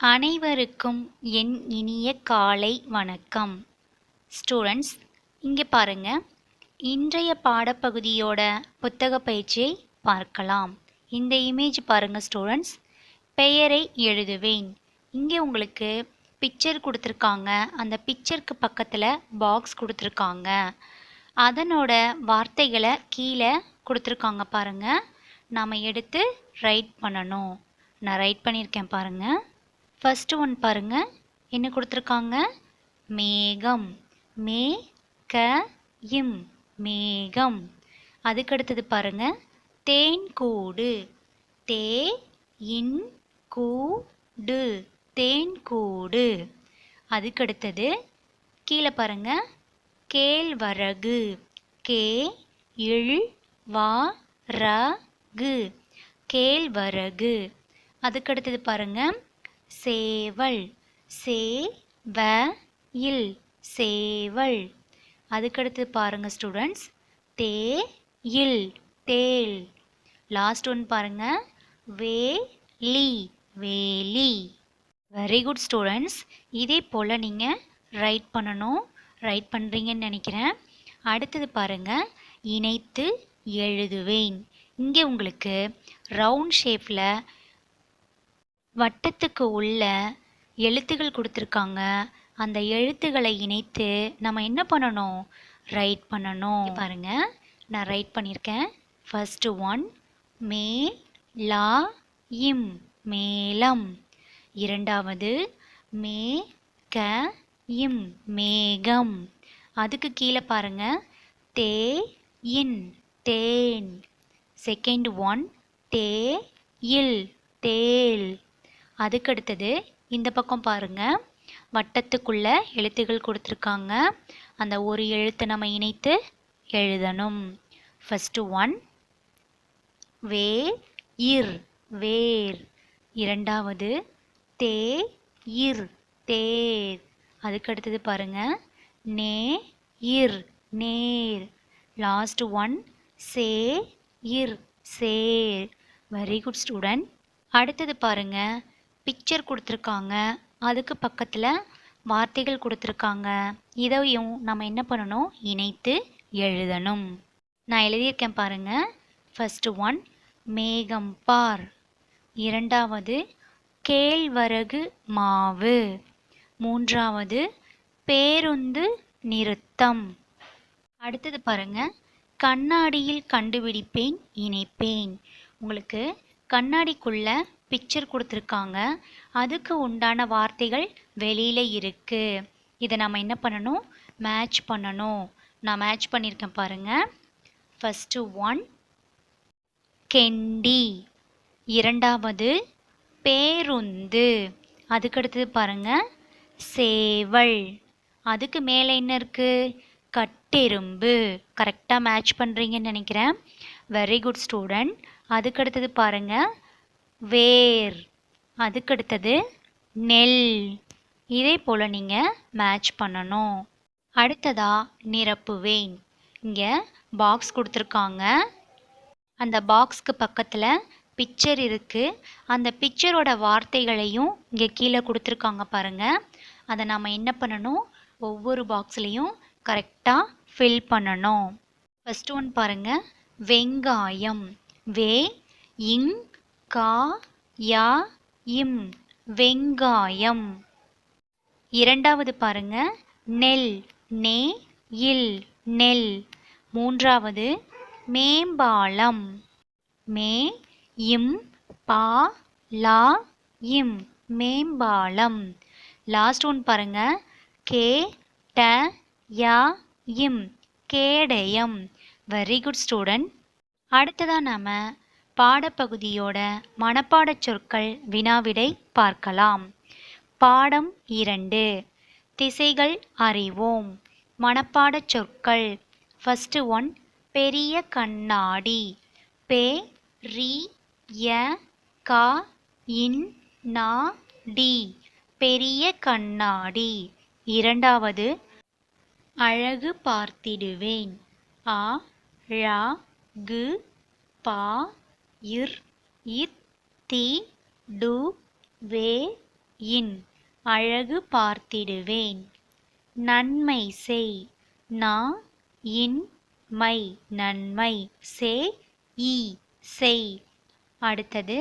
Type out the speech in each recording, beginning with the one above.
அனைவருக்கும் என் இனிய காலை வணக்கம். ஸ்டூடெண்ட்ஸ் இங்கே பாருங்க. இன்றைய பாடப்பகுதியோட புத்தக பயிற்சியை பார்க்கலாம். இந்த இமேஜ் பாருங்க ஸ்டூடெண்ட்ஸ் பெயரை எழுதுவேன். இங்கே உங்களுக்கு பிக்சர் கொடுத்துருக்காங்க. அந்த பிக்சருக்கு பக்கத்தில் பாக்ஸ் கொடுத்துருக்காங்க. அதனோட வார்த்தைகளை கீழே கொடுத்துருக்காங்க பாருங்கள் நாம் எடுத்து ரைட் பண்ணணும். நான் ரைட் பண்ணியிருக்கேன் பாருங்கள் ஃபர்ஸ்ட் ஒன் பாருங்க. என்ன கொடுத்துருக்காங்க? மேகம். மே க இம். மேகம். அதுக்கு அடுத்தது பாருங்க. தேன் கூடு தே இன் கூடு. தேன் கூடு அதுக்கு அடுத்தது கீழே பாருங்க. கேழ்வரகு. கே இழ் வா ர கு. கேழ்வரகு. அதுக்கு அடுத்தது பாருங்க. சேவல். சே வ இல் சேவல். அதுக்கடுத்து பாருங்கள் ஸ்டூடெண்ட்ஸ் தே இல் தேல் லாஸ்ட் ஒன் பாருங்கள் வே லி வேலி. வெரி குட் ஸ்டூடெண்ட்ஸ் இதே போல் நீங்கள் ரைட் பண்ணணும். ரைட் பண்ணுறீங்கன்னு நினைக்கிறேன். அடுத்தது பாருங்கள் இணைத்து எழுதுவேன். இங்கே உங்களுக்கு ரவுண்ட் ஷேப்பில் வட்டத்துக்கு உள்ள எழுத்துகள் கொடுத்துருக்காங்க. அந்த எழுத்துக்களை இணைத்து நம்ம என்ன பண்ணணும்? ரைட் பண்ணணும். பாருங்க. நான் ரைட் பண்ணியிருக்கேன் ஃபஸ்ட்டு ஒன் மே லா இம் மேலம் இரண்டாவது மே க இம் மேகம். அதுக்கு கீழே பாருங்க. தே இன் தேன். செகண்ட் ஒன் தே இல் தேல். அதுக்கு அடுத்தது இந்த பக்கம் பாருங்க. வட்டத்துக்குள்ள எழுத்துகள் கொடுத்துருக்காங்க. அந்த ஒரு எழுத்தை நம்ம இணைத்து எழுதணும். ஃபஸ்ட்டு ஒன் வே இர் வேர். இரண்டாவது தே இர் தேர். அதுக்கு அடுத்தது நே இர் நேர். லாஸ்ட் ஒன் சே இர் சேர். வெரி குட் ஸ்டூடெண்ட் அடுத்தது பாருங்கள் பிக்சர் கொடுத்துருக்காங்க. அதுக்கு பக்கத்தில் வார்த்தைகள் கொடுத்துருக்காங்க. இதையும் நம்ம என்ன பண்ணணும்? இணைத்து எழுதணும். நான் எழுதியிருக்கேன் பாருங்கள் ஃபஸ்ட்டு ஒன் மேகம் பார். இரண்டாவது கேழ்வரகு மாவு. மூன்றாவது பேருந்து நிறுத்தம். அடுத்தது பாருங்க. கண்ணாடியில் கண்டுபிடிப்பேன் இணைப்பேன். உங்களுக்கு கண்ணாடிக்குள்ள பிக்சர் கொடுத்துருக்காங்க. அதுக்கு உண்டான வார்த்தைகள் வெளியில் இருக்குது இதை நம்ம என்ன பண்ணணும்? மேட்ச் பண்ணணும். நான் மேட்ச் பண்ணியிருக்கேன் பாருங்கள் ஃபஸ்ட்டு ஒன் கெண்டி. இரண்டாவது பேருந்து. அதுக்கடுத்தது பாருங்கள் சேவல். அதுக்கு மேலே என்ன இருக்குது கட்டெரும்பு. கரெக்டாக மேட்ச் பண்ணுறீங்கன்னு நினைக்கிறேன். வெரி குட் ஸ்டூடெண்ட் அதுக்கடுத்தது பாருங்கள் வேர். அதுக்கடுத்தது நெல். இதே போல் நீங்கள் மேட்ச் பண்ணணும். அடுத்ததாக நிரப்புவேன் இங்கே பாக்ஸ் கொடுத்துருக்காங்க. அந்த பாக்ஸ்க்கு பக்கத்தில் பிக்சர் இருக்குது அந்த பிக்சரோட வார்த்தைகளையும் இங்கே கீழே கொடுத்துருக்காங்க பாருங்கள் அதை நாம் என்ன பண்ணணும்? ஒவ்வொரு பாக்ஸ்லேயும் கரெக்டாக ஃபில் பண்ணணும். ஃபஸ்ட் ஒன் பாருங்கள் வெங்காயம். வே இங் கா யா இம் வெங்காயம். இரண்டாவது பாருங்க. நெல் நே இல் நெல். மூன்றாவது மேம்பாலம். மே இம் பா லா இம் மேம்பாலம். லாஸ்ட் ஒன் பாருங்க. கே ட யா இம் கேடயம். வெரி குட் ஸ்டூடெண்ட் அடுத்ததாக நாம் பாடப்பகுதியோட மனப்பாடச் சொற்கள் வினாவிடை பார்க்கலாம். பாடம் இரண்டு. திசைகள் அறிவோம். மனப்பாடச் சொற்கள். ஃபஸ்ட்டு ஒன் பெரிய கண்ணாடி. பே ரி ய கா இன் நா டி. பெரிய கண்ணாடி. இரண்டாவது அழகு பார்த்திடுவேன். ஆ ழ கு பா இர் இத் தி டு வே இன். அழகு பார்த்திடுவேன். நன்மை செய். நா இன் மை. நன்மை சே ஈ செய். அடுத்தது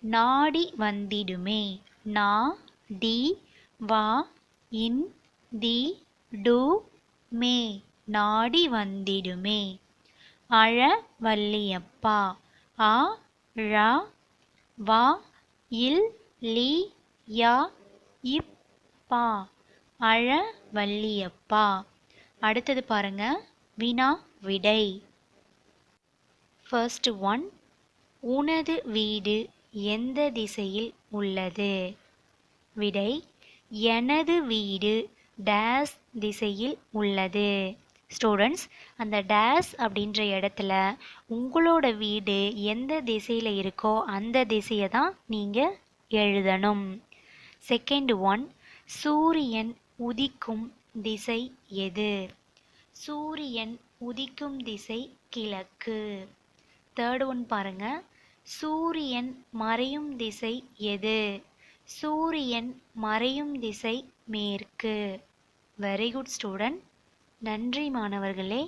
நாடி வந்திடுமே. நா டி வா இன் தி டு மே. நாடி வந்திடுமே. அழ வல்லியப்பா ஆ ழ வா இல் லி யா இப் பா அழ வல்லியப்பா அடுத்தது பாருங்க வினா விடை. ஃபர்ஸ்ட் ஒன் உனது வீடு எந்த திசையில் உள்ளது? விடை எனது வீடு டேஸ் திசையில் உள்ளது. ஸ்டூடெண்ட்ஸ் அந்த டேஸ் அப்படின்ற இடத்துல உங்களோட வீடு எந்த திசையில் இருக்கோ அந்த திசையை தான் நீங்கள் எழுதணும். செகண்ட் ஒன் சூரியன் உதிக்கும் திசை எது? சூரியன் உதிக்கும் திசை கிழக்கு. தேர்ட் ஒன் பாருங்க. சூரியன் மறையும் திசை எது? சூரியன் மறையும் திசை மேற்கு. வெரி குட் ஸ்டூடெண்ட் நன்றி மாணவர்களே.